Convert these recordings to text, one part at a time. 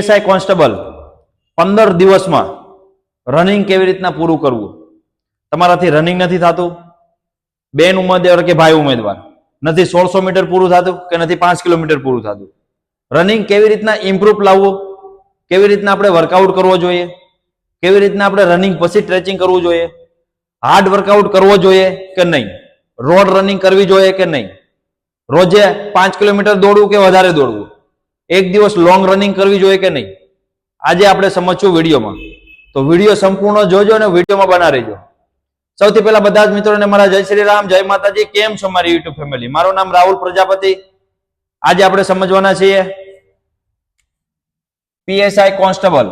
SI constable પંદર દિવસમાં running કેવી રીતના પૂરું કરવું? તમારાથી રનિંગ નથી થતું. બેન ઉમેદવાર કે ભાઈ ઉમેદવાર? નથી સોળસો મીટર પૂરું થતું કે નથી પાંચ કિલોમીટર પૂરું થતું? રનિંગ કેવી રીતના ઇમ્પ્રુવ લાવવું? કેવી રીતના આપણે વર્કઆઉટ કરવો જોઈએ? કેવી રીતના આપણે રનિંગ પછી સ્ટ્રેચિંગ કરવું જોઈએ? હાર્ડ વર્કઆઉટ કરવો જોઈએ કે નહીં? રોડ રનિંગ કરવી જોઈએ કે નહીં? રોજે પાંચ કિલોમીટર દોડવું કે વધારે દોડવું? એક દિવસ લોંગ રનિંગ કરવી જોઈએ કે નહીં? આજે આપણે સમજશું વિડીયોમાં. તો વીડિયો સંપૂર્ણ જોજો અને વિડીયોમાં બના રહેજો. સૌથી પહેલા બધા જ મિત્રોને મારા જય શ્રી રામ, જય માતાજી, કેમ છો મારી યુટ્યુબ ફેમિલી? મારું નામ રાહુલ પ્રજાપતિ. આજે આપણે સમજવાના છીએ પીએસઆઈ કોન્સ્ટેબલ.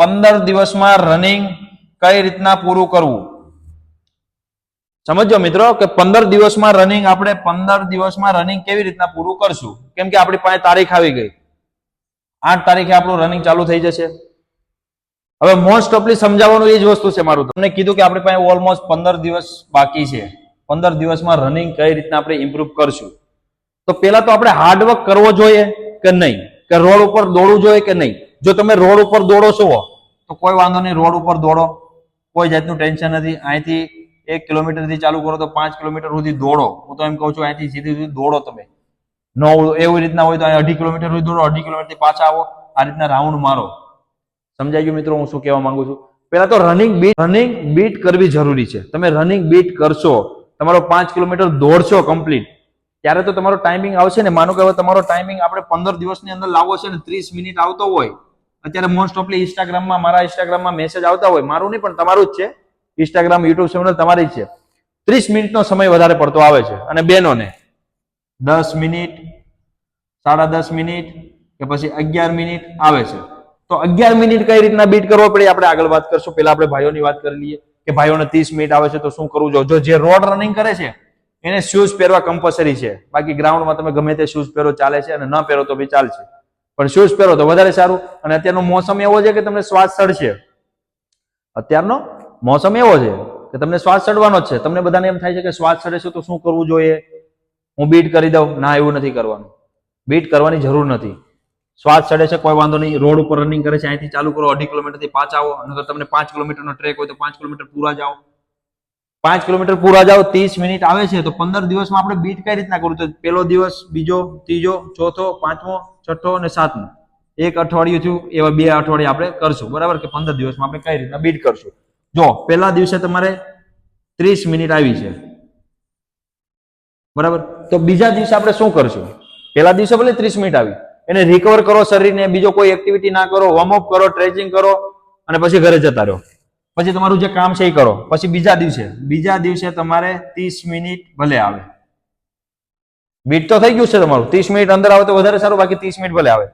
પંદર દિવસમાં રનિંગ કઈ રીતના પૂરું કરવું? સમજો મિત્રો કે પંદર દિવસમાં રનિંગ આપણે પંદર દિવસમાં રનિંગ કેવી રીતના પૂરું કરશું? કેમ કે આપણી પાસે તારીખ આવી ગઈ. આઠ તારીખે આપણું રનિંગ ચાલુ થઈ જશે. હવે મોસ્ટ ઓફલી સમજાવવાનું એ જ વસ્તુ છે મારું. તમને કીધું કે આપણી પાસે ઓલમોસ્ટ પંદર દિવસ બાકી છે. પંદર દિવસમાં રનિંગ કઈ રીતના આપણે ઇમ્પ્રુવ કરશું? તો પેલા તો આપણે હાર્ડવર્ક કરવો જોઈએ કે નહીં? કે રોડ ઉપર દોડવું જોઈએ કે નહીં? જો તમે રોડ ઉપર દોડો છો, તો કોઈ વાંધો નહીં, રોડ ઉપર દોડો. કોઈ જાતનું ટેન્શન નથી. અહીંથી એક કિલોમીટરથી ચાલુ કરો તો પાંચ કિલોમીટર સુધી દોડો. હું તો એમ કહું છું, અહીંથી સીધી સુધી દોડો તમે. ન એવી રીતના હોય તો અઢી કિલોમીટર સુધી દોડો, અઢી કિલોમીટરથી પાછા આવો, આ રીતના રાઉન્ડ મારો. સમજાઈ ગયું મિત્રો? હું શું કહેવા માંગુ છું? પેલા તો રનિંગ બીટ રનિંગ બીટ કરવી જરૂરી છે. તમે રનિંગ બીટ કરશો, તમારો પાંચ કિલોમીટર દોડશો કમ્પ્લીટ ત્યારે તો તમારો ટાઈમિંગ આવશે ને. માનો કે હવે તમારો ટાઈમિંગ આપણે પંદર દિવસની અંદર લાવવો છે ને, ત્રીસ મિનિટ આવતો હોય. અત્યારે મોસ્ટ ઓફલી ઇન્સ્ટાગ્રામમાં મારા ઇન્સ્ટાગ્રામમાં મેસેજ આવતા હોય. મારું નહીં, પણ તમારું જ છે. ઇન્સ્ટાગ્રામ યુટ્યુબ ચેનલ તમારી છે. ત્રીસ મિનિટનો સમય વધારે પડતો આવે છે. અને બહેનોને? દસ મિનિટ, સાડા દસ મિનિટ કે પછી અગિયાર મિનિટ આવે છે. તો અગિયાર મિનિટ કઈ રીતના બીટ કરવો પડે? આપણે આગળ વાત કરશું. પેલા આપણે ભાઈઓની વાત કરી લઈએ કે ભાઈઓને ત્રીસ મિનિટ આવે છે તો શું કરવું જોઈએ? જો જે રોડ રનિંગ કરે છે, એને શૂઝ પહેરવા કમ્પલસરી છે. બાકી ગ્રાઉન્ડમાં તમે ગમે તે શૂઝ પહેરો, ચાલે છે અને ન પહેરો તો બી ચાલશે. પણ શૂઝ પહેરો તો વધારે સારું. અને અત્યારનો મોસમ એવો છે કે તમને શ્વાસ ચડશે અત્યારનો મોસમ એવો છે કે તમને શ્વાસ ચડવાનો જ છે. તમને બધાને એમ થાય છે કે શ્વાસ ચડે છે તો શું કરવું જોઈએ? હું બીટ કરી દઉં? ના, એવું નથી કરવાનું. બીટ કરવાની જરૂર નથી. શ્વાસ ચડે છે, કોઈ વાંધો નહીં. રોડ ઉપર રનિંગ કરે છે, અહીંથી ચાલુ કરો, અઢી કિલોમીટરથી પાંચ આવો. નકર તમને પાંચ કિલોમીટરનો ટ્રેક હોય તો પાંચ કિલોમીટર પૂરા જાઓ. પાંચ કિલોમીટર પૂરા જાઓ, ત્રીસ મિનિટ આવે છે, તો પંદર દિવસમાં આપણે બીટ કઈ રીતના કરવું? તો પહેલો દિવસ, બીજો, ત્રીજો, ચોથો, પાંચમો, છઠ્ઠો અને સાતમો. એક અઠવાડિયું થયું, એવા બે અઠવાડિયા આપણે કરશું. બરાબર? કે પંદર દિવસમાં આપણે કઈ રીતના બીટ કરશું? જો, પહેલા દિવસે તમારે ત્રીસ મિનિટ આવી છે. બરાબર? તો બીજા દિવસે આપણે શું કરશું? પહેલા દિવસે ભલે ત્રીસ મિનિટ આવી. એને રિકવર કરો શરીરને, બીજો કોઈ એક્ટિવિટી ના કરો વોર્મઅપ કરો ટ્રેચિંગ કરો, અને પછી ઘરે જતા રહો. પછી તમારું જે કામ છે એ કરો. પછી બીજા દિવસે બીજા દિવસે તમારે ત્રીસ મિનિટ ભલે આવે. બીટ તો થઈ ગયું છે તમારું. ત્રીસ મિનિટ અંદર આવે તો વધારે સારું, બાકી ત્રીસ મિનિટ ભલે આવે.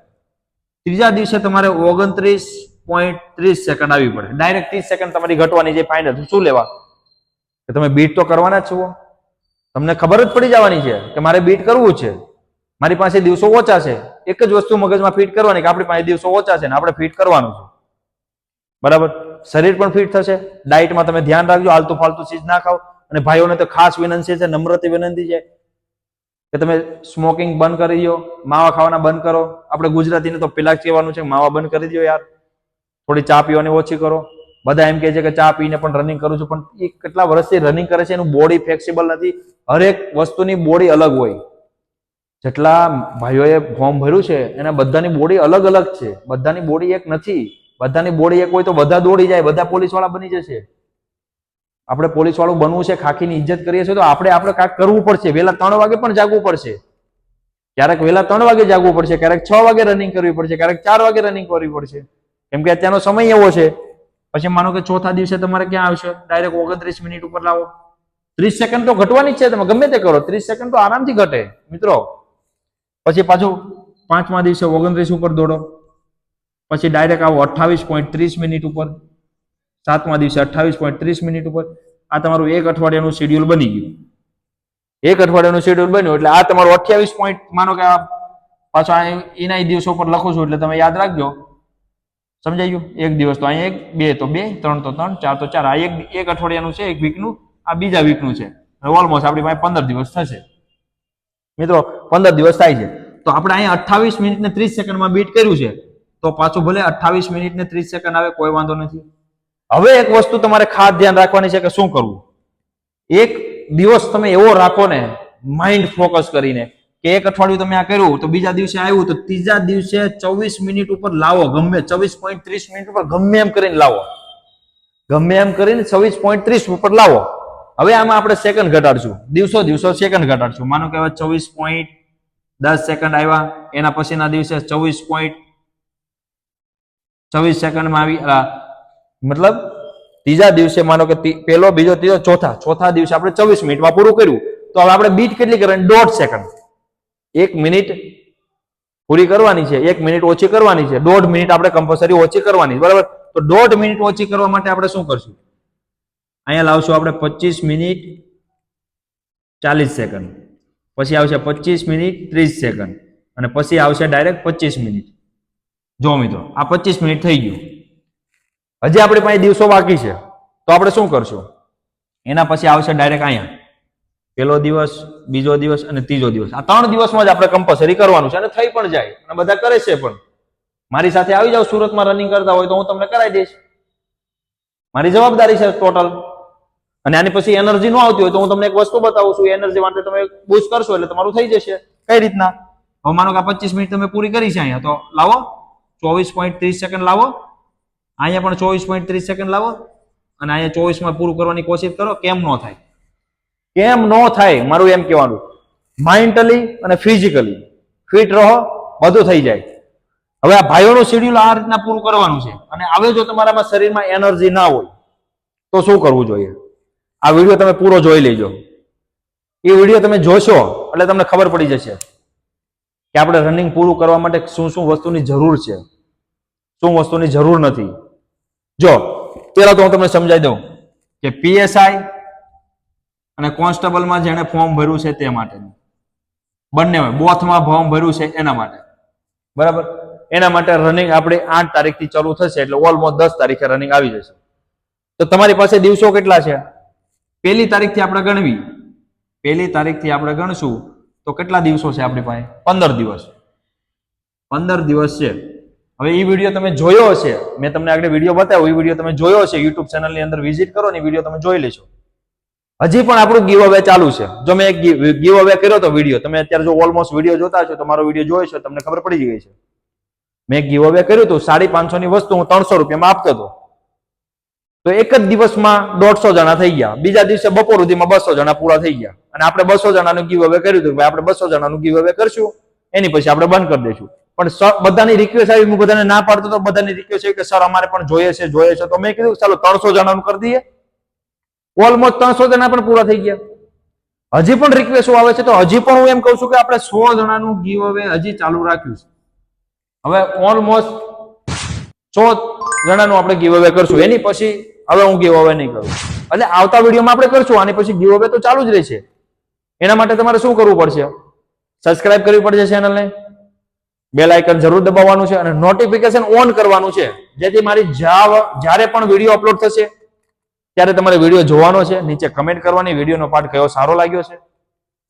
ત્રીજા દિવસે તમારે ઓગણત્રીસ પોઈન્ટ ત્રીસ સેકન્ડ આવી પડે. ડાયરેક્ટ ત્રીસ સેકન્ડ તમારી ઘટવાની છે ફાઇનલ શું લેવા? કે તમે બીટ તો કરવાના જ છો. તમને ખબર જ પડી જવાની છે કે મારે બીટ કરવું છે. મારી પાસે દિવસો ઓછા છે. એક જ વસ્તુ મગજમાં ફિટ કરવાની કે આપણી પાસે દિવસો ઓછા છે ને આપણે ફિટ કરવાનું છે. બરાબર? શરીર પણ ફિટ થશે. ડાયટમાં તમે ધ્યાન રાખજો આલતુ ફાલતુ ચીજ ના ખાઓ. અને ભાઈઓને તો ખાસ વિનંતી છે, નમ્રતી વિનંતી છે કે તમે સ્મોકિંગ બંધ કરી દો, માવા ખાવાના બંધ કરો. આપણે ગુજરાતીને તો પેલા કહેવાનું છે માવા બંધ કરી દો યાર. થોડી ચા પીવાની ઓછી કરો. બધા એમ કહે છે કે ચા પીને પણ રનિંગ કરું છું, પણ એ કેટલા વર્ષથી રનિંગ કરે છે, એનું બોડી ફ્લેક્સિબલ નથી. હરેક વસ્તુની બોડી અલગ હોય. જેટલા ભાઈઓએ ફોર્મ ભર્યું છે, એના બધાની બોડી અલગ અલગ છે. બધાની બોડી એક નથી. બધાની બોડી એક હોય તો બધા દોડી જાય, બધા પોલીસવાળા બની જશે. આપણે પોલીસ વાળું બનવું છે, ખાખીની ઇજ્જત કરીએ છીએ, તો આપણે આપણે કાંઈક કરવું પડશે. વહેલા ત્રણ વાગે પણ જાગવું પડશે. ક્યારેક વહેલા ત્રણ વાગે જાગવું પડશે, ક્યારેક છ વાગે રનિંગ કરવી પડશે, ક્યારેક ચાર વાગે રનિંગ કરવી પડશે. કેમ કે અત્યારનો સમય એવો છે. પછી માનો કે ચોથા દિવસે તમારે ક્યાં આવશે? ડાયરેક્ટ ઓગણત્રીસ મિનિટ ઉપર લાવો. ત્રીસ સેકન્ડ તો ઘટવાની જ છે તમે ગમે તે કરો. ત્રીસ સેકન્ડ તો આરામથી ઘટે, મિત્રો. પછી પાછું પાંચમા દિવસે ઓગણત્રીસ ઉપર દોડો. પછી ડાયરેક્ટ આવો અઠ્ઠાવીસ પોઈન્ટ ત્રીસ મિનિટ ઉપર. સાતમા દિવસે અઠ્ઠાવીસ પોઈન્ટ ત્રીસ મિનિટ ઉપર. આ તમારું એક અઠવાડિયાનું શેડ્યુલ બની ગયું. એક અઠવાડિયાનું શેડ્યુલ બન્યું એટલે આ તમારું અઠ્યાવીસ પોઈન્ટ માનો કે આ પાછો એના દિવસો પર લખું છું એટલે તમે યાદ રાખજો. સમજાઈ ગયું? એક દિવસ તો અહીંયા એક, બે તો બે, ત્રણ તો ત્રણ, ચાર તો ચાર. આ એક એક અઠવાડિયાનું છે, એક વીકનું. આ બીજા વીકનું છે. ઓલમોસ્ટ આપણી પાસે પંદર દિવસ થશે. મિત્રો, પંદર દિવસ થાય છે. તો આપણે અહીંયા અઠ્ઠાવીસ મિનિટ ને ત્રીસ સેકન્ડમાં બીટ કર્યું છે. તો પાછું ભલે અઠ્ઠાવીસ મિનિટ ને ત્રીસ સેકન્ડ આવે, કોઈ વાંધો નથી. હવે એક વસ્તુ તમારે ખાસ ધ્યાન રાખવાની છે કે શું કરવું? એક દિવસ તમે એવો રાખો ને માઇન્ડ ફોકસ કરીને. કે એક અઠવાડિયું તમે આ કર્યું તો બીજા દિવસે આવ્યું તો ત્રીજા દિવસે ચોવીસ મિનિટ ઉપર લાવો, ગમે, ચોવીસ પોઈન્ટ ત્રીસ મિનિટ ઉપર ગમે એમ કરીને લાવો. ગમે એમ કરીને ચોવીસ પોઈન્ટ ત્રીસ ઉપર લાવો. હવે આમાં આપણે સેકન્ડ ઘટાડશું. દિવસો દિવસો સેકન્ડ ઘટાડશું. માનો કે હવે ચોવીસ પોઈન્ટ દસ સેકન્ડ આવ્યા, એના પછીના દિવસે ચોવીસ પોઈન્ટ ચોવીસ સેકન્ડમાં આવી મતલબ ત્રીજા દિવસે માનો કે પહેલો બીજો, ત્રીજો, ચોથા ચોથા દિવસે આપણે ચોવીસ મિનિટમાં પૂરું કર્યું. તો હવે આપણે બીટ કેટલી કરવાની? દોઢ સેકન્ડ એક મિનિટ પૂરી કરવાની છે, એક મિનિટ ઓછી કરવાની છે, દોઢ મિનિટ આપણે કમ્પલસરી ઓછી કરવાની બરાબર? તો દોઢ મિનિટ ઓછી કરવા માટે આપણે શું કરશું? અહીંયા લાવશું આપણે પચીસ મિનિટ ચાલીસ સેકન્ડ. પછી આવશે પચીસ મિનિટ ત્રીસ સેકન્ડ. અને પછી આવશે ડાયરેક્ટ પચીસ મિનિટ. જો મિત્રો, આ પચીસ મિનિટ થઈ ગયું. હજી આપણી પાસે દિવસો બાકી છે. તો આપણે શું કરશું? એના પછી આવશે ડાયરેક્ટ અહીંયા. પહેલો દિવસ, બીજો દિવસ અને ત્રીજો દિવસ. આ ત્રણ દિવસમાં જ આપણે કમ્પલસરી કરવાનું છે અને થઈ પણ જાય. અને બધા કરે છે પણ. મારી સાથે આવી જાવ સુરતમાં રનિંગ કરતા હોય તો હું તમને કરાવી દઈશ. મારી જવાબદારી છે ટોટલ અને આની પછી એનર્જી ન આવતી હોય તો હું તમને એક વસ્તુ બતાવું છું. એનર્જી માટે તમે બુસ્ટ કરશો એટલે તમારું થઈ જશે. કઈ રીતના? હવે માનો કે પચીસ મિનિટ તમે પૂરી કરી છે અહીંયા. તો લાવો. ચોવીસ પોઈન્ટ ત્રીસ સેકન્ડ લાવો. અહીંયા પણ ચોવીસ પોઈન્ટ ત્રીસ સેકન્ડ લાવો. અને અહીંયા ચોવીસમાં પૂરું કરવાની કોશિશ કરો. કેમ ન થાય. કેમ ન થાય મારું એમ કહેવાનું. માઇન્ટલી અને ફિઝિકલી ફિટ રહો, બધું થઈ જાય. હવે આ ભાઈઓનું શેડ્યુલ આ રીતના પૂરું કરવાનું છે. અને હવે જો તમારામાં શરીરમાં એનર્જી ના હોય, તો શું કરવું જોઈએ? આ વીડિયો તમે પૂરો જોઈ લેજો. એ વીડિયો તમે જોશો, એટલે તમને ખબર પડી જશે કે આપણે રનિંગ પૂરું કરવા માટે શું શું વસ્તુની જરૂર છે. શું વસ્તુની જરૂર નથી. જો પેલા તો હું તમને સમજાવી દઉં કે પીએસઆઈ અને કોન્સ્ટેબલમાં જેણે ફોર્મ ભર્યું છે તે માટેનું. બંને બોથમાં ફોર્મ ભર્યું છે એના માટે. બરાબર? એના માટે રનિંગ આપણે આઠ તારીખથી ચાલુ થશે એટલે ઓલમોસ્ટ દસ તારીખે રનિંગ આવી જશે. તો તમારી પાસે દિવસો કેટલા છે? પહેલી તારીખથી આપણે ગણવી. પહેલી તારીખથી આપણે ગણશું. તો કેટલા દિવસો છે આપણી પાસે? પંદર દિવસ. પંદર દિવસ છે. હવે એ વીડિયો તમે જોયો હશે. મેં તમને આગળ વીડિયો બતાવ્યો. એ વીડિયો તમે જોયો હશે. યુટ્યુબ ચેનલની અંદર વિઝિટ કરો ને એ વીડિયો તમે જોઈ લેશો. હજી પણ આપણું ગીવ અવે ચાલુ છે. જો મેં એક ગીવ અવે કર્યો તો વીડિયો તમે અત્યારે જો ઓલમોસ્ટ વીડિયો જોતા છો તો મારો વીડિયો જોયો છે, તમને ખબર પડી ગઈ છે. મેં ગીવ અવે કર્યું હતું, સાડી પાંચસો ની વસ્તુ હું ત્રણસો રૂપિયામાં આપતો હતો. તો એક જ દિવસમાં દોઢસો જણા થઈ ગયા. બીજા દિવસે બપોર સુધીમાં બસો જણા પૂરા થઈ ગયા. અને આપણે બસો જણાનું ગીવ અવે કર્યું હતું આપણે બસો જણાનું ગીવ અવે કરશું. એની પછી આપણે બંધ કરી દઈશું. પણ બધાની રિક્વેસ્ટ આવી, હું બધાને ના પાડતો તો બધાની રિક્વેસ્ટ આવી કે સર અમારે પણ જોઈએ છે જોઈએ છે. તો મેં કીધું, ચાલો, ત્રણસો જણાનું કરી દઈએ. ઓલમોસ્ટ ત્રણસો જણા પણ પૂરા થઈ ગયા. હજી પણ રિક્વેસ્ટ આવે છે તો હજી પણ હું એમ કહું છું કે આપણે સો જણાનું ગીવ અવે હજી ચાલુ રાખ્યું છે. હવે ઓલમોસ્ટ સો જણાનું આપણે ગીવ અવે કરશું. એની પછી હવે હું ગીવ અવે નહીં કરું. એટલે આવતા વિડીયોમાં આપણે કરશું. આની પછી ગીવ અવે તો ચાલુ જ રહેશે. એના માટે તમારે શું કરવું પડશે? સબસ્ક્રાઇબ કરવી પડશે ચેનલને બેલ આઇકન જરૂર દબાવવાનું છે અને નોટિફિકેશન ઓન કરવાનું છે. જેથી મારી જ્યારે પણ વીડિયો અપલોડ થશે ત્યારે તમારે વીડિયો જોવાનો છે, નીચે કમેન્ટ કરવાની વિડીયોનો પાર્ટ કયો સારો લાગ્યો છે.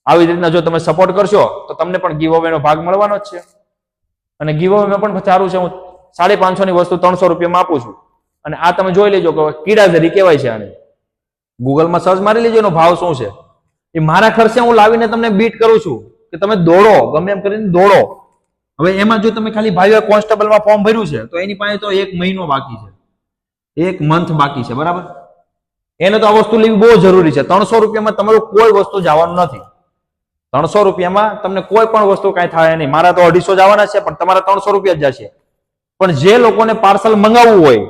આવી રીતના જો તમે સપોર્ટ કરશો, તો તમને પણ ગીવ નો ભાગ મળવાનો જ છે. અને ગીવ પણ સારું છે, હું સાડી પાંચસો ની વસ્તુ ત્રણસો રૂપિયામાં આપું છું. અને આ તમે જોઈ લેજો કે કીડાઝરી કહેવાય છે આને. ગૂગલમાં સર્ચ મારી લેજો, એનો ભાવ શું છે. એ મારા ખર્ચે હું લાવીને તમને બીટ કરું છું કે તમે દોડો, ગમે એમ કરીને દોડો. હવે એમાં જો તમે ખાલી ભાઈઓ કોન્સ્ટેબલમાં ફોર્મ ભર્યું છે, તો એની પાસે તો એક મહિનો બાકી છે. એક મંથ બાકી છે, બરાબર? એને તો આ વસ્તુ લેવી બહુ જરૂરી છે. ત્રણસો રૂપિયામાં તમારું કોઈ વસ્તુ જવાનું નથી. ત્રણસો રૂપિયામાં તમને કોઈ પણ વસ્તુ કાંઈ થાય નહીં. મારા તો અઢીસો જવાના છે, પણ તમારા ત્રણસો રૂપિયા જ જશે. પણ જે લોકોને પાર્સલ મંગાવવું હોય,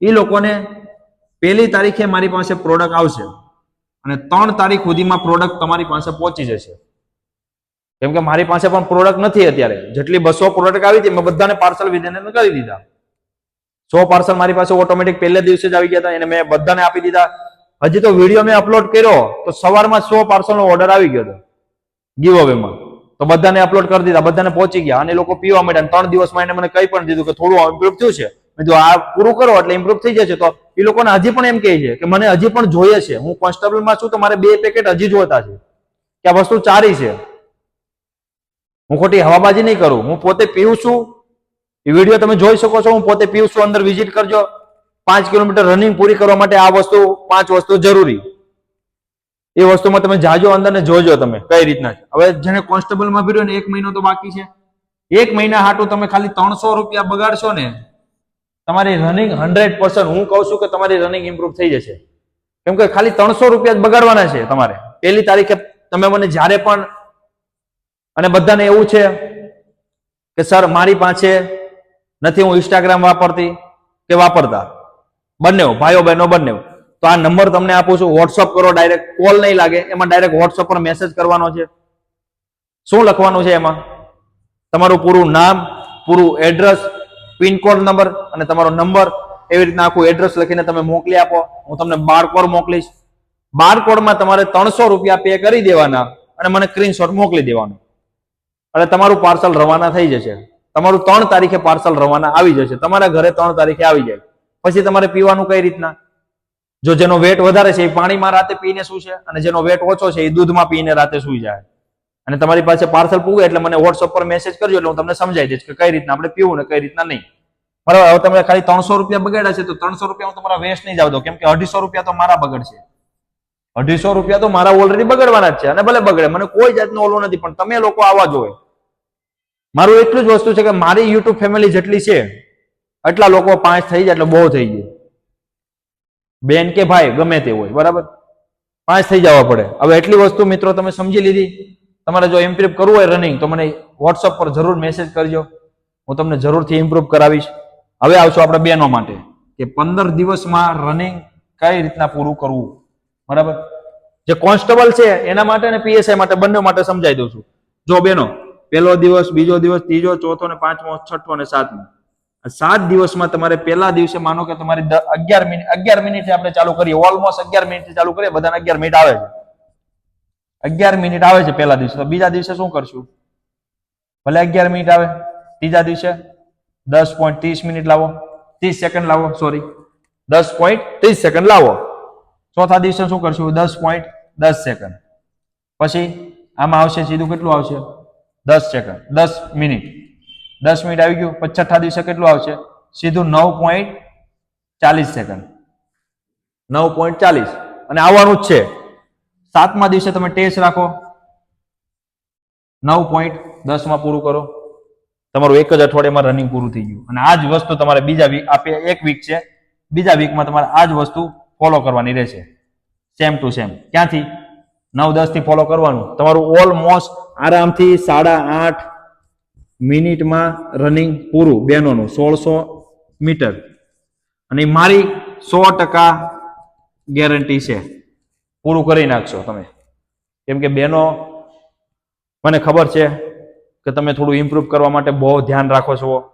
એ લોકોને પહેલી તારીખે મારી પાસે પ્રોડક્ટ આવશે અને ત્રણ તારીખ સુધીમાં પ્રોડક્ટ તમારી પાસે પહોંચી જશે. કેમ કે મારી પાસે પણ પ્રોડક્ટ નથી અત્યારે. જેટલી બસો પ્રોડક્ટ આવી હતી, મેં બધાને પાર્સલ વિધેને કરી દીધા. સો પાર્સલ મારી પાસે ઓટોમેટિક પહેલે દિવસે જ આવી ગયા હતા, એને મેં બધાને આપી દીધા. હજી તો વીડિયો મેં અપલોડ કર્યો, તો સવારમાં સો પાર્સલનો ઓર્ડર આવી ગયો હતો. ગીવ અવેમાં તો બધાને અપલોડ કરી દીધા, બધાને પહોંચી ગયા અને લોકો પીવા માંડ્યા. ત્રણ દિવસમાં એને મને કઈ પણ દીધું કે થોડું ઇમ્પ્રુવ થયું છે. મેં કીધું, આ પૂરું કરો એટલે ઇમ્પ્રુવ થઈ જશે. તો એ લોકોને હજી પણ એમ કહે છે કે મને હજી પણ જોઈએ છે. હું કોન્સ્ટેબલમાં છું તો મારે બે પેકેટ હજી જોતા છે. કે આ વસ્તુ ચારી છે. હું ખોટી હવાબાજી નહીં કરું. હું પોતે પીવું છું એ વીડિયો તમે જોઈ શકો છો, હું પોતે પીવું છું અંદર વિઝિટ કરજો. પાંચ કિલોમીટર રનિંગ પૂરી કરવા માટે આ વસ્તુ, પાંચ વસ્તુ જરૂરી. એ વસ્તુમાં તમે જાજો અંદર ને જોજો તમે, કઈ રીતના હવે જેને કોન્સ્ટેબલમાં ભર્યો ને એક મહિનો તો બાકી છે. એક મહિના હાટું તમે ખાલી ત્રણસો રૂપિયા બગાડશો ને, તમારી રનિંગ હંડ્રેડ પર્સન્ટ હું કહું છું કે તમારી રનિંગ ઇમ્પ્રુવ થઈ જશે. કેમ કે ખાલી ત્રણસો રૂપિયા જ બગાડવાના છે તમારે. પહેલી તારીખે તમે મને જ્યારે પણ, અને બધાને એવું છે કે, સર, મારી પાસે નથી હું ઇન્સ્ટાગ્રામ વાપરતી કે વાપરતા? બંને ભાઈઓ બહેનો બંને તો આ નંબર તમને આપું છું વોટ્સઅપ કરો ડાયરેક્ટ કોલ નહીં લાગે, એમાં ડાયરેક્ટ વોટ્સઅપ પર મેસેજ કરવાનો છે. શું લખવાનું છે એમાં? તમારું પૂરું નામ, પૂરું એડ્રેસ પિનકોડ નંબર અને તમારો નંબર, એવી રીતના આખું એડ્રેસ લખીને તમે મોકલી આપો. હું તમને બારકોડ મોકલીશ. બારકોડમાં તમારે ત્રણસો રૂપિયા પે કરી દેવાના અને મને સ્ક્રીનશોટ મોકલી દેવાનો. અને તમારું પાર્સલ રવાના થઈ જશે. તમારું ત્રણ તારીખે પાર્સલ રવાના આવી જશે. તમારા ઘરે ત્રણ તારીખે આવી જાય. પછી તમારે પીવાનું કઈ રીતના? જો જેનો વેટ વધારે છે એ પાણીમાં રાતે પીને શું છે અને જેનો વેટ ઓછો છે એ દૂધમાં પીને રાતે સુઈ જાય. અને તમારી પાસે પાર્સલ પૂગે એટલે મને વોટ્સઅપ પર મેસેજ કરજો એટલે હું તમને સમજાવી દઈશ કે કઈ રીતના આપણે પીવું ને કઈ રીતના નહીં. બરાબર, હવે તમે ખાલી ત્રણસો રૂપિયા બગાડ્યા છે તો ત્રણસો રૂપિયા હું તમારા વેસ્ટ નહીં જાવ દો કેમ કે અઢીસો રૂપિયા તો મારા બગડશે અઢીસો રૂપિયા તો મારા ઓલરેડી બગડવાના જ છે અને ભલે બગડે, મને કોઈ જાતનો ઓલું નથી, પણ તમે લોકો આવા જોવે મારું એટલું જ વસ્તુ છે કે મારી યુટ્યુબ ફેમિલી જેટલી છે, એટલા લોકો પાંચ થઈ જાય એટલે બહુ થઈ ગયું. બેન કે ભાઈ ગમે તે હોય, બરાબર? પાંચ થઈ જવા પડે. હવે એટલી વસ્તુ મિત્રો તમે સમજી લીધી. તમારે જો ઇમ્પ્રુવ કરવું હોય રનિંગ તો મને વોટ્સઅપ પર જરૂર મેસેજ કરજો. હું તમને જરૂરથી ઇમ્પ્રુવ કરાવીશ. હવે આવશું આપણે બેનો માટે, કે પંદર દિવસમાં રનિંગ કઈ રીતના પૂરું કરવું? બરાબર? જે કોન્સ્ટેબલ છે, એના માટે અને પીએસઆઈ માટે, બંને માટે સમજાવી દઉં છું. જો બેનો પહેલો દિવસ, બીજો દિવસ, ત્રીજો, ચોથો ને પાંચમો, છઠ્ઠો ને સાતમો. સાત દિવસમાં તમારે પહેલા દિવસે માનો કે તમારી અગિયાર મિનિટ અગિયાર મિનિટે આપણે ચાલુ કરીએ. ઓલમોસ્ટ અગિયાર મિનિટ ચાલુ કરીએ, બધાને અગિયાર મિનિટ આવે છે. અગિયાર મિનિટ આવે છે પહેલા દિવસે. તો બીજા દિવસે શું કરશું? ભલે અગિયાર મિનિટ આવે. ત્રીજા દિવસે દસ પોઈન્ટ ત્રીસ મિનિટ લાવો. ત્રીસ સેકન્ડ લાવો સોરી દસ પોઈન્ટ ત્રીસ સેકન્ડ લાવો. ચોથા દિવસે શું કરશું? દસ પોઈન્ટ દસ સેકન્ડ પછી આમાં આવશે, સીધું કેટલું આવશે? દસ સેકન્ડ દસ મિનિટ. દસ મિનિટ આવી ગયું, પછી છઠ્ઠા દિવસે કેટલું આવશે? સીધું નવ પોઈન્ટ ચાલીસ સેકન્ડ નવ પોઈન્ટ ચાલીસ. અને આવવાનું જ છે. સાતમા દિવસે તમે ટેસ્ટ રાખો. નવ પોઈન્ટ દસમાં પૂરું કરો. તમારું એક જ અઠવાડિયામાં રનિંગ પૂરું થઈ ગયું. અને આ જ વસ્તુ તમારે બીજા વીક આપે એક વીક છે. બીજા વીકમાં તમારે આ જ વસ્તુ ફોલો કરવાની રહેશે. સેમ ટુ સેમ ક્યાંથી? નવ દસથી ફોલો કરવાનું. તમારું ઓલમોસ્ટ આરામથી સાડા આઠ મિનિટમાં રનિંગ પૂરું બહેનોનું સોળસો મીટર. અને મારી સો ટકા ગેરંટી છે. પૂરું કરી નાખશો તમે. કેમ કે બહેનો મને ખબર છે કે તમે થોડું ઇમ્પ્રૂવ કરવા માટે બહુ ધ્યાન રાખો છો.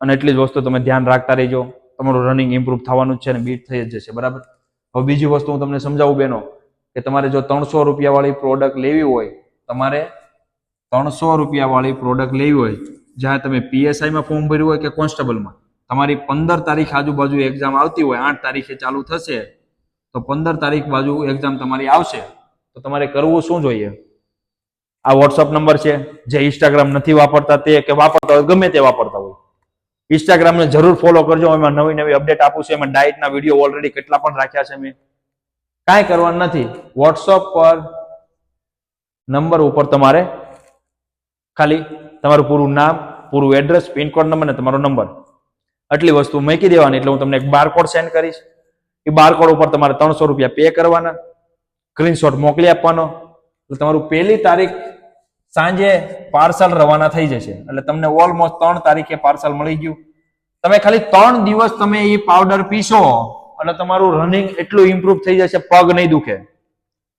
અને એટલી જ વસ્તુ તમે ધ્યાન રાખતા રહેજો. તમારું રનિંગ ઇમ્પ્રૂવ થવાનું જ છે અને બીટ થઈ જ જશે. બરાબર? હવે બીજી વસ્તુ હું તમને સમજાવું બેનો. કે તમારે જો ત્રણસો રૂપિયા વાળી પ્રોડક્ટ લેવી હોય, તમારે ત્રણસો રૂપિયા વાળી પ્રોડક્ટ લેવી હોય, જ્યાં તમે પીએસઆઈમાં ફોર્મ ભર્યું હોય કે કોન્સ્ટેબલમાં તમારી પંદર તારીખ આજુબાજુ એક્ઝામ આવતી હોય, આઠ તારીખે ચાલુ થશે, તો પંદર તારીખ બાજુ એક્ઝામ તમારી આવશે, તો તમારે કરવું શું જોઈએ? આ વોટ્સઅપ નંબર છે, જે ઇન્સ્ટાગ્રામ નથી વાપરતા તે કે વાપરતા હોય, ગમે તે વાપરતા હોય. ઇન્સ્ટાગ્રામને જરૂર ફોલો કરજો, એમાં નવી નવી અપડેટ આપું છું, એમાં ડાયટના વીડિયો ઓલરેડી કેટલા પણ રાખ્યા છે મેં. કાંઈ કરવાનું નથી. વોટ્સઅપ પર નંબર ઉપર તમારે ખાલી તમારું પૂરું નામ, પૂરું એડ્રેસ પિનકોડ નંબર ને તમારો નંબર. આટલી વસ્તુ મૂકી દેવાની એટલે હું તમને એક બારકોડ સેન્ડ કરીશ. એ બારકોડ ઉપર તમારે ત્રણસો રૂપિયા પે કરવાના. સ્ક્રીનશોટ મોકલી આપવાનો. એટલે તમારું પહેલી તારીખ સાંજે પાર્સલ રવાના થઈ જશે. એટલે તમને ઓલમોસ્ટ ત્રણ તારીખે પાર્સલ મળી ગયું. તમે ખાલી ત્રણ દિવસ તમે એ પાવડર પીશો. એટલે તમારું રનિંગ એટલું ઇમ્પ્રુવ થઈ જશે, પગ નહીં દુખે.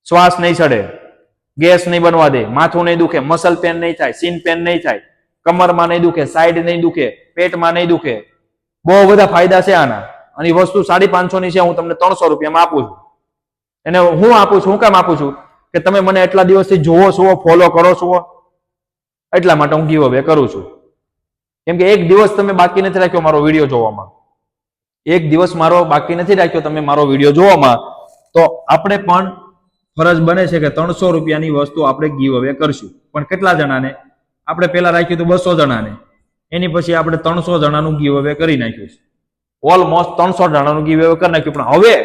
શ્વાસ નહીં ચડે ગેસ નહીં બનવા દે. માથું નહીં દુખે. મસલ પેન નહીં થાય. સીન પેન નહીં થાય. કમરમાં નહીં દુખે. સાઈડ નહીં દુખે. પેટમાં નહીં દુખે. બહુ બધા ફાયદા છે આના. અને વસ્તુ સાડી પાંચસો ની છે, હું તમને ત્રણસો રૂપિયામાં આપું છું. એને હું આપું છું, હું કામ આપું છું? કે તમે મને એટલા દિવસથી જોવો છો ફોલો કરો છો એટલા માટે હું ગીવ અવે કરું છું. કેમ કે એક દિવસ તમે બાકી નથી રાખ્યો મારો વીડિયો જોવામાં. એક દિવસ મારો બાકી નથી રાખ્યો, તમે મારો વીડિયો જોવામાં. તો આપણે પણ ફરજ બને છે કે ત્રણસો રૂપિયાની વસ્તુ આપણે ગીવ અવે કરશું. પણ કેટલા જણાને? આપણે પહેલા રાખ્યું હતું બસો જણાને. એની પછી આપણે ત્રણસો જણાનું ગીવ અવે કરી નાખ્યું છે. ઓલમોસ્ટ ત્રણસો જણાનું ગીવ અવે કરી નાખ્યું. પણ હવે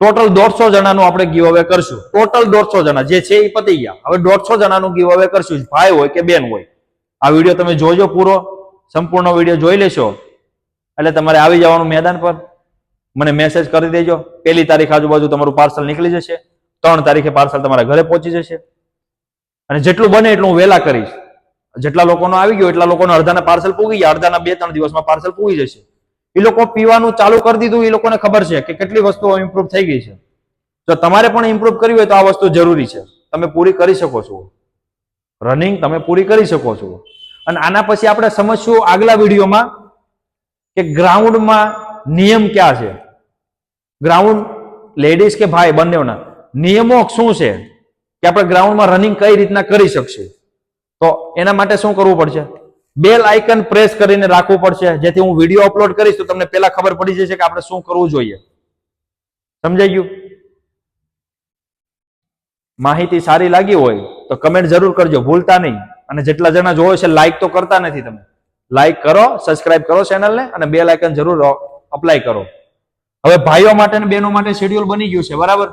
ટોટલ દોઢસો જણાનું આપણે ગીવ અવે કરશું. ટોટલ દોઢસો જણા જે છે એ પતી ગયા. હવે દોઢસો જણાનું ગીવ અવે કરશું. ભાઈ હોય કે બેન હોય. આ વીડિયો તમે જોજો પૂરો. સંપૂર્ણ વીડિયો જોઈ લેશો. એટલે તમારે આવી જવાનું મેદાન પર. મને મેસેજ કરી દેજો. પહેલી તારીખ આજુબાજુ તમારું પાર્સલ નીકળી જશે. ત્રણ તારીખે પાર્સલ તમારા ઘરે પહોંચી જશે. અને જેટલું બને એટલું હું વહેલા કરીશ. જેટલા લોકોનો આવી ગયો એટલા લોકોનો અડધાના પાર્સલ પૂગી ગયા. અડધાના બે, ત્રણ દિવસમાં પાર્સલ પૂગી જશે. એ લોકો પીવાનું ચાલુ કરી દીધું. એ લોકોને ખબર છે કે કેટલી વસ્તુઓ ઇમ્પ્રુવ થઈ ગઈ છે. જો તમારે પણ ઇમ્પ્રુવ કરવી હોય તો આ વસ્તુ જરૂરી છે. તમે પૂરી કરી શકો છો. રનિંગ તમે પૂરી કરી શકો છો. અને આના પછી આપણે સમજશું આગલા વિડીયોમાં કે ગ્રાઉન્ડમાં નિયમ ક્યાં છે? ગ્રાઉન્ડ, લેડીઝ કે ભાઈ બંનેના નિયમો શું છે? કે આપણે ગ્રાઉન્ડમાં રનિંગ કઈ રીતના કરી શકશે? તો એના માટે શું કરવું પડશે? બેલ આઇકન પ્રેસ કરીને રાખવું પડશે. જેથી હું વીડિયો અપલોડ કરીશ તો તમને પહેલા ખબર પડી જશે કે આપણે શું કરવું જોઈએ. સમજાઈ ગયું? માહિતી સારી લાગી હોય તો કમેન્ટ જરૂર કરજો. ભૂલતા નહીં. અને જેટલા જણા જોવો છે લાઈક તો કરતા નથી તમે. લાઈક કરો સબસ્ક્રાઇબ કરો ચેનલને અને બે લાઇકન જરૂર અપ્લાય કરો. હવે ભાઈઓ માટે અને બહેનો માટે શેડ્યુલ બની ગયું છે, બરાબર?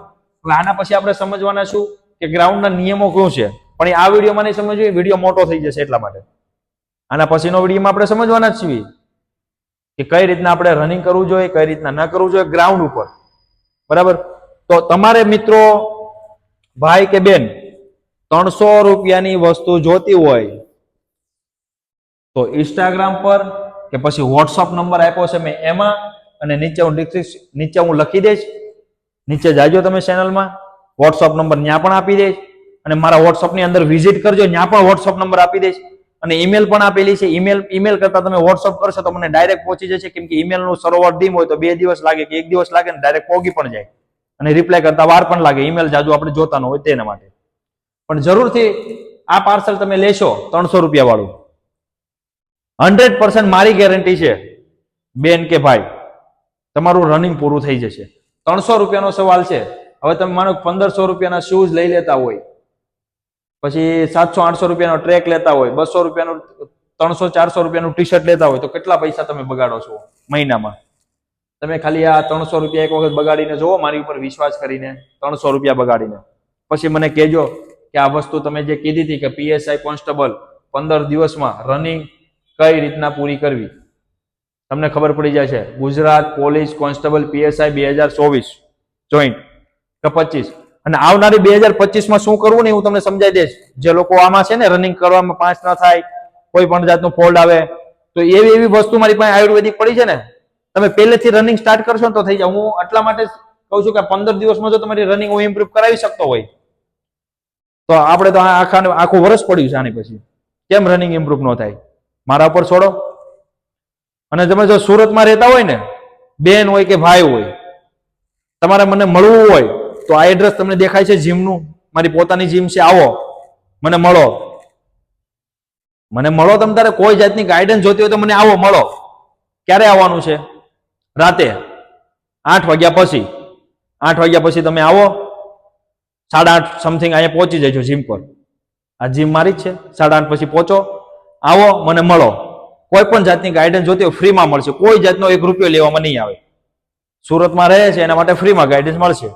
આના પછી આપણે સમજવાના છું કે ગ્રાઉન્ડના નિયમો શું છે? પણ આ વિડીયોમાં નહીં સમજવું વીડિયો મોટો થઈ જશે એટલા માટે. આના પછીનો વિડીયોમાં આપણે સમજવાના જ છીએ કે કઈ રીતના આપણે રનિંગ કરવું જોઈએ, કઈ રીતના ન કરવું જોઈએ ગ્રાઉન્ડ ઉપર. બરાબર? તો તમારે મિત્રો, ભાઈ કે બેન, ત્રણસો રૂપિયાની વસ્તુ જોતી હોય તો ઇન્સ્ટાગ્રામ પર કે પછી વોટ્સઅપ નંબર આપ્યો છે મેં એમાં અને નીચે હું નીચે હું લખી દઈશ. નીચે જાજો તમે ચેનલમાં વોટ્સઅપ નંબર ત્યાં પણ આપી દઈશ. અને મારા વોટ્સઅપની અંદર વિઝિટ કરજો ત્યાં પણ વોટ્સઅપ નંબર આપી દઈશ. અને ઈમેલ પણ આપેલી છે. ઈમેલ ઈમેલ કરતા તમે વોટ્સઅપ કરશો તો મને ડાયરેક્ટ પહોંચી જશે. કેમ કે ઈમેલનું સરોવર ડીમ હોય તો બે દિવસ લાગે કે એક દિવસ લાગે ને ડાયરેક્ટ પહોંચી પણ જાય. અને રિપ્લાય કરતા વાર પણ લાગે. ઈમેલ જાજુ આપણે જોતા હોય તેના માટે. પણ જરૂરથી આ પાર્સલ તમે લેશો ત્રણસો રૂપિયા વાળું હંડ્રેડ પર્સન્ટ મારી ગેરંટી છે, બેન કે ભાઈ. તમારું રનિંગ પૂરું થઈ જશે. ત્રણસો રૂપિયાનો સવાલ છે. હવે તમે માનો પંદરસો રૂપિયાના શૂઝ લઈ લેતા હોય. પછી સાતસો, આઠસો રૂપિયાનો ટ્રેક લેતા હોય, બસો રૂપિયાનું, ત્રણસો, ચારસો રૂપિયાનું ટી શર્ટ લેતા હોય, તો કેટલા પૈસા તમે બગાડો છો મહિનામાં? તમે ખાલી આ ત્રણસો રૂપિયા એક વખત બગાડીને જુઓ, મારી ઉપર વિશ્વાસ કરીને ત્રણસો રૂપિયા બગાડીને. પછી મને કહેજો કે આ વસ્તુ તમે જે કીધી હતી કે પીએસઆઈ કોન્સ્ટેબલ પંદર દિવસમાં રનિંગ કઈ રીતના પૂરી કરવી? તમને ખબર પડી છે ગુજરાત પોલીસ કોન્સ્ટેબલ પીએસઆઈ બે હજાર ચોવીસ. જોઈન્ટ કે પચીસ. અને આવનારી બે હજાર પચીસમાં શું કરવું ને હું તમને સમજાઈ દઈશ. જે લોકો આમાં છે ને રનિંગ કરવામાં પાંચ ના થાય, કોઈ પણ જાતનું ફોલ્ડ આવે, તો એવી એવી વસ્તુ મારી પાસે આયુર્વેદિક પડી છે ને. તમે પહેલેથી રનિંગ સ્ટાર્ટ કરશો ને તો થઈ જાય. હું એટલા માટે કહું છું કે પંદર દિવસમાં જો તમારી રનિંગ હું ઇમ્પ્રુવ કરાવી શકતો હોય. તો આપણે તો આખા આખું વર્ષ પડ્યું છે આની પછી. કેમ રનિંગ ઇમ્પ્રુવ ન થાય? મારા ઉપર છોડો. અને તમે જો સુરતમાં રહેતા હોય ને, બેન હોય કે ભાઈ હોય, તમારે મને મળવું હોય, તો આ એડ્રેસ તમને દેખાય છે જીમનું. મારી પોતાની જીમ છે, આવો. મને મળો. મને મળો તમ તારે કોઈ જાતની ગાઈડન્સ જોતી હોય તો મને આવો, મળો. ક્યારે આવવાનું છે? રાતે. આઠ વાગ્યા પછી. આઠ વાગ્યા પછી તમે આવો. સાડા આઠ સમથિંગ અહીંયા પહોંચી જજો જીમ પર. આ જીમ મારી જ છે. સાડા આઠ પછી પહોંચો. આવો મને મળો. કોઈ પણ જાતની ગાઈડન્સ જોતી હોય ફ્રીમાં મળશે. કોઈ જાતનો એક રૂપિયો લેવામાં નહીં આવે. સુરતમાં રહે છે, એના માટે ફ્રીમાં ગાઈડન્સ મળશે.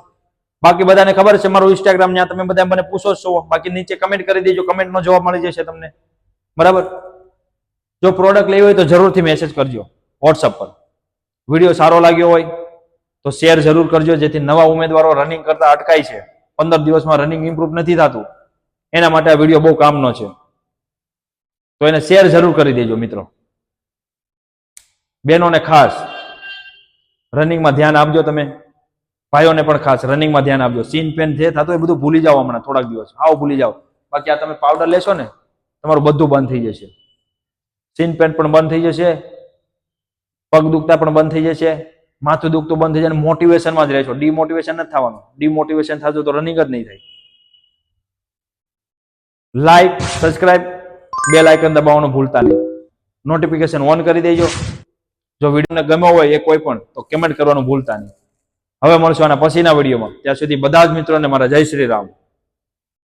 બાકી બધાને ખબર છે, મારું ઇન્સ્ટાગ્રામ ત્યાં તમે બધા મને પૂછો છો. બાકી નીચે કમેન્ટ કરી દેજો કમેન્ટનો જવાબ મળી જશે તમને. બરાબર? જો પ્રોડક્ટ લેવી હોય તો જરૂરથી મેસેજ કરજો વોટ્સઅપ પર. વીડિયો સારો લાગ્યો હોય તો શેર જરૂર કરજો, જેથી નવા ઉમેદવારો રનિંગ કરતા અટકાય છે. પંદર દિવસમાં રનિંગ ઇમ્પ્રુવ નથી થતું. એના માટે આ વીડિયો બહુ કામનો છે. તો એને શેર જરૂર કરી દેજો મિત્રો. બહેનોને ખાસ રનિંગમાં ધ્યાન આપજો તમે. ભાઈઓને પણ ખાસ રનિંગમાં ધ્યાન આપજો. સીન પેન જે થતું એ બધું ભૂલી જાઓ હમણાં થોડાક દિવસ. આવો ભૂલી જાઓ. બાકી આ તમે પાવડર લેશો ને, તમારું બધું બંધ થઈ જશે. સીન પેન પણ બંધ થઈ જશે. પગ દુખતા પણ બંધ થઈ જશે. માથું દુખતું બંધ થઈ જાય મોટિવેશનમાં જ રહેશો. ડિમોટિવેશન નથી થવાનું. ડિમોટિવેશન થતું તો રનિંગ જ નહીં થાય. લાઈક સબસ્ક્રાઇબ બેલ આઇકન દબાવવાનું ભૂલતા નહીં. નોટિફિકેશન ઓન કરી દેજો. જો વિડીયોને ગમ્યો હોય એ કોઈ પણ, તો કમેન્ટ કરવાનું ભૂલતા નહીં. હવે મળશું આના પછીના વિડીયોમાં. ત્યાં સુધી બધા જ મિત્રોને મારા જય શ્રી રામ.